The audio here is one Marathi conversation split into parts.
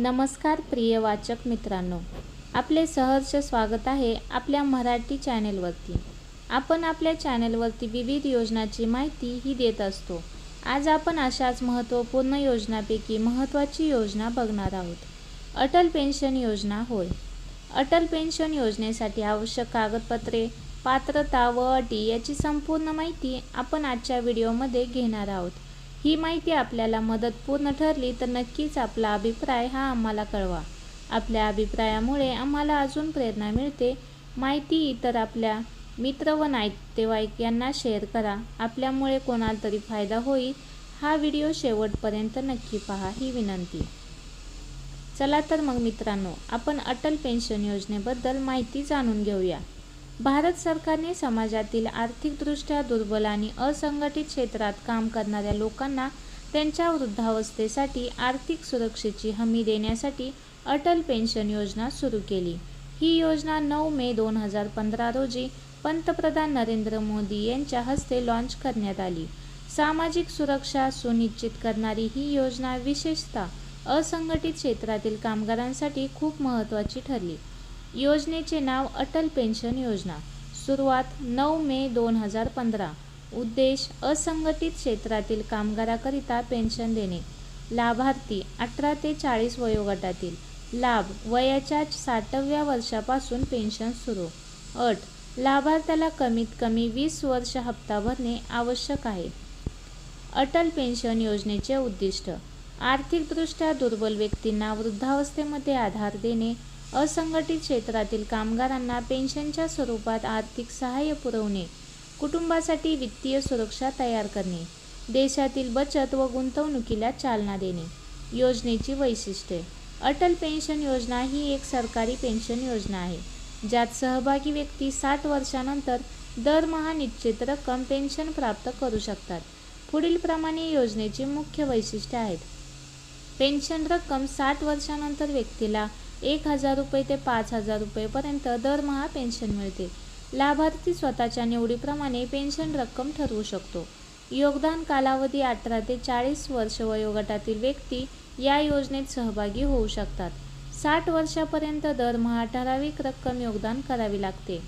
नमस्कार प्रिय वाचक मित्रांनो. आपले सहर्ष स्वागत आहे आपल्या मराठी चॅनेलवरती. आपण आपल्या चॅनेलवरती विविध योजनाची माहिती ही देत असतो. आज आपण अशाच महत्त्वपूर्ण योजनापैकी महत्त्वाची योजना बघणार आहोत. अटल पेन्शन योजना होय. अटल पेन्शन योजनेसाठी आवश्यक कागदपत्रे पात्रता व अटी याची संपूर्ण माहिती आपण आजच्या व्हिडिओमध्ये घेणार आहोत. ही माहिती आपल्याला मदतपूर्ण ठरली तर नक्कीच आपला अभिप्राय हा आम्हाला कळवा. आपल्या अभिप्रायामुळे आम्हाला अजून प्रेरणा मिळते. माहिती इतर आपल्या मित्र व नातेवाईक यांना शेअर करा. आपल्यामुळे कोणाला तरी फायदा होईल. हा व्हिडिओ शेवटपर्यंत नक्की पहा ही विनंती. चला तर मग मित्रांनो आपण अटल पेन्शन योजनेबद्दल माहिती जाणून घेऊया. भारत सरकारने समाजातील आर्थिकदृष्ट्या दुर्बल आणि असंघटित क्षेत्रात काम करणाऱ्या लोकांना त्यांच्या वृद्धावस्थेसाठी आर्थिक सुरक्षेची हमी देण्यासाठी अटल पेन्शन योजना सुरू केली. ही योजना नऊ मे दोन हजार पंधरा रोजी पंतप्रधान नरेंद्र मोदी यांच्या हस्ते लॉन्च करण्यात आली. सामाजिक सुरक्षा सुनिश्चित करणारी ही योजना विशेषतः असंघटित क्षेत्रातील कामगारांसाठी खूप महत्त्वाची ठरली. योजनेचे नाव अटल पेन्शन योजना. सुरुवात नऊ मे दोन हजार पंधरा. उद्देश असंघटित क्षेत्रातील कामगाराकरिता पेन्शन देणे. लाभार्थी अठरा ते चाळीस वयोगटातील. लाभ वयाच्या साठव्या वर्षापासून पेन्शन सुरू. अट लाभार्थ्याला कमीत कमी वीस वर्ष हप्ता भरणे आवश्यक आहे. अटल पेन्शन योजनेचे उद्दिष्ट. आर्थिकदृष्ट्या दुर्बल व्यक्तींना वृद्धावस्थेमध्ये आधार देणे असंघटित क्षेत्रातील कामगारांना पेन्शनच्या स्वरूपात आर्थिक सहाय्य पुरवणे कुटुंबासाठी वित्तीय सुरक्षा तयार करणे देशातील बचत व गुंतवणुकीला चालना देणे. योजनेची वैशिष्ट्ये. अटल पेन्शन योजना ही एक सरकारी पेन्शन योजना आहे ज्यात सहभागी व्यक्ती साठ वर्षानंतर दरमहा निश्चित रक्कम पेन्शन प्राप्त करू शकतात. पुढीलप्रमाणे योजनेची मुख्य वैशिष्ट्ये आहेत. पेन्शन रक्कम साठ वर्षानंतर व्यक्तीला एक हजार रुपये ते पाच हजार रुपयेपर्यंत दरमहा पेन्शन मिळते. लाभार्थी स्वतःच्या निवडीप्रमाणे पेन्शन रक्कम ठरवू शकतो. योगदान कालावधी अठरा ते चाळीस वर्ष वयोगटातील व्यक्ती या योजनेत सहभागी होऊ शकतात. साठ वर्षापर्यंत दरमहा ठराविक रक्कम योगदान करावी लागते.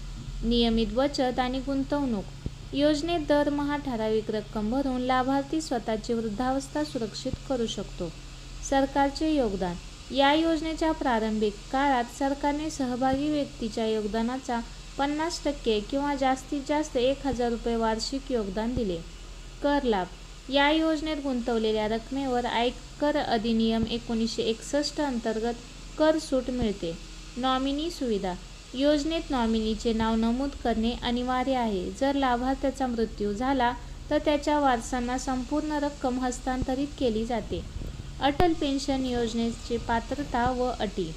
नियमित बचत आणि गुंतवणूक. योजनेत दरमहा ठराविक रक्कम भरून लाभार्थी स्वतःची वृद्धावस्था सुरक्षित करू शकतो. सरकारचे योगदान. या योजनेच्या प्रारंभिक काळात सरकारने सहभागी व्यक्तीच्या योगदानाचा पन्नास टक्के किंवा जास्तीत जास्त एक हजार रुपये वार्षिक योगदान दिले. कर लाभ. या योजनेत गुंतवलेल्या रकमेवर आयकर अधिनियम एकोणीसशे एकसष्ट अंतर्गत कर सूट मिळते. नॉमिनी सुविधा. योजनेत नॉमिनीचे नाव नमूद करणे अनिवार्य आहे. जर लाभार्थ्याचा मृत्यू झाला तर त्याच्या वारसांना संपूर्ण रक्कम हस्तांतरित केली जाते. अटल पेन्शन योजनेची पात्रता व अटी.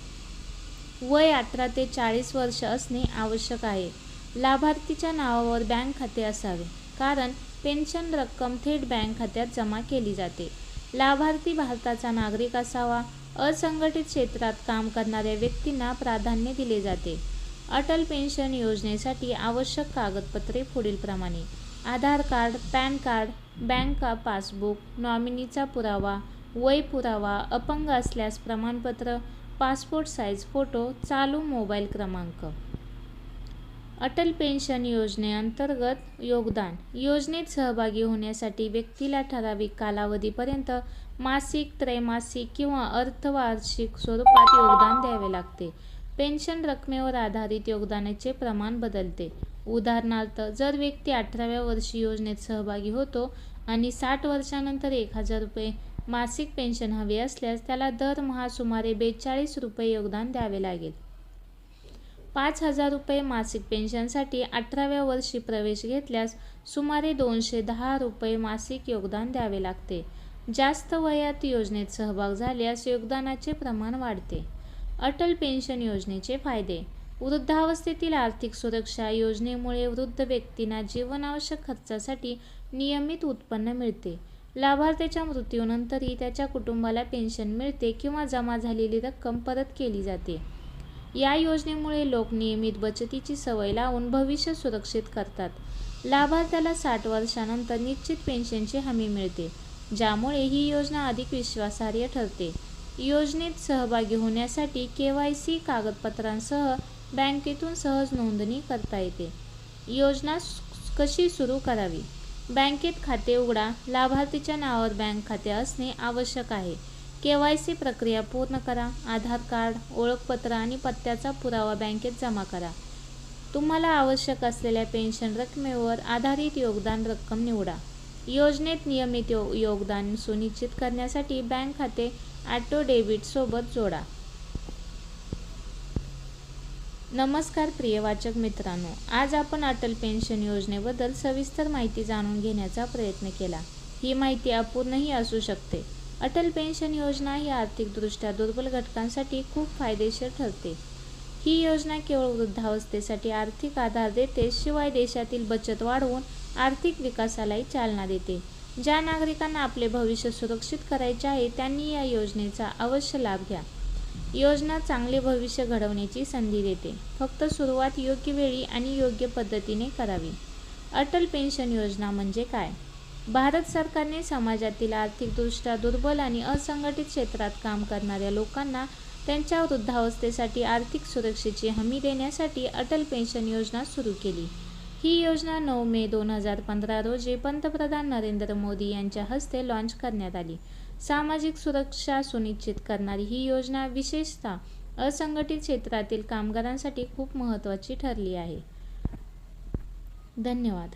वय अठरा ते चाळीस वर्ष असणे आवश्यक आहे. लाभार्थीच्या नावावर बँक खाते असावे कारण पेन्शन रक्कम थेट बँक खात्यात जमा केली जाते. लाभार्थी भारताचा नागरिक असावा असंघटित क्षेत्रात काम करणाऱ्या व्यक्तींना प्राधान्य दिले जाते. अटल पेन्शन योजनेसाठी आवश्यक कागदपत्रे पुढीलप्रमाणे Aadhaar card PAN card bank passbook नॉमिनीचा पुरावा वय पुरावा अपंग असल्यास प्रमाणपत्र पासपोर्ट साईज फोटो चालू मोबाईल क्रमांक. अटल पेन्शन योजनेअंतर्गत योगदान. योजनेत सहभागी होण्यासाठी व्यक्तीला ठराविक कालावधीपर्यंत मासिक त्रैमासिक किंवा अर्थवार्षिक स्वरूपात योगदान द्यावे लागते. पेन्शन रकमेवर आधारित योगदानाचे प्रमाण बदलते. उदाहरणार्थ जर व्यक्ती अठराव्या वर्षी योजनेत सहभागी होतो आणि साठ वर्षानंतर एक हजार रुपये मासिक पेन्शन हवी असल्यास त्याला दरमहा सुमारे बेचाळीस रुपये योगदान द्यावे लागेल. पाच हजार रुपये मासिक पेन्शनसाठी अठराव्या वर्षी प्रवेश घेतल्यास सुमारे दोनशे दहा रुपये मासिक योगदान द्यावे लागते. जास्त वयात योजनेत सहभाग झाल्यास योगदानाचे प्रमाण वाढते. अटल पेन्शन योजनेचे फायदे. वृद्धावस्थेतील आर्थिक सुरक्षा योजनेमुळे वृद्ध व्यक्तींना जीवनावश्यक खर्चासाठी नियमित उत्पन्न मिळते. लाभार्थ्याच्या मृत्यूनंतरही त्याच्या कुटुंबाला पेन्शन मिळते किंवा जमा झालेली रक्कम परत केली जाते. या योजनेमुळे लोक नियमित बचतीची सवय लावून भविष्य सुरक्षित करतात. लाभार्थ्याला साठ वर्षानंतर निश्चित पेन्शनची हमी मिळते ज्यामुळे ही योजना अधिक विश्वासार्ह ठरते. योजनेत सहभागी होण्यासाठी के वाय सी कागदपत्रांसह बँकेतून सहज नोंदणी करता येते. योजना कशी सुरू करावी? बँकेत खाते उघडा. लाभार्थीच्या नावावर बँक खाते असणे आवश्यक आहे. के वाय सी प्रक्रिया पूर्ण करा. आधार कार्ड ओळखपत्र आणि पत्त्याचा पुरावा बँकेत जमा करा. तुम्हाला आवश्यक असलेल्या पेन्शन रकमेवर आधारित योगदान रक्कम निवडा. योजनेत नियमित यो योगदान सुनिश्चित करण्यासाठी बँक खाते ॲटो डेबिट सोबत जोडा. नमस्कार प्रिय वाचक मित्रांनो आज आपण अटल पेन्शन योजनेबद्दल सविस्तर माहिती जाणून घेण्याचा प्रयत्न केला. ही माहिती अपूर्णही असू शकते. अटल पेन्शन योजना ही आर्थिकदृष्ट्या दुर्बल घटकांसाठी खूप फायदेशीर ठरते. ही योजना केवळ वृद्धावस्थेसाठी आर्थिक आधार देते शिवाय देशातील बचत वाढवून आर्थिक विकासालाही चालना देते. ज्या नागरिकांना आपले भविष्य सुरक्षित करायचे आहे त्यांनी या योजनेचा अवश्य लाभ घ्या. योजना चांगले भविष्य घडवण्याची संधी देते. फक्त सुरुवात योग्य वेळी आणि योग्य पद्धतीने करावी. अटल पेन्शन योजना म्हणजे काय? भारत सरकारने समाजातील आर्थिकदृष्ट्या दुर्बल आणि असंघटित क्षेत्रात काम करणाऱ्या लोकांना त्यांच्या वृद्धावस्थेसाठी आर्थिक सुरक्षेची हमी देण्यासाठी अटल पेन्शन योजना सुरू केली. ही योजना नऊ मे दोन हजार पंधरा रोजी पंतप्रधान नरेंद्र मोदी यांच्या हस्ते लॉन्च करण्यात आली. सामाजिक सुरक्षा सुनिश्चित करणारी ही योजना विशेषतः असंघटित क्षेत्रातील कामगारांसाठी खूप महत्त्वाची ठरली आहे. धन्यवाद.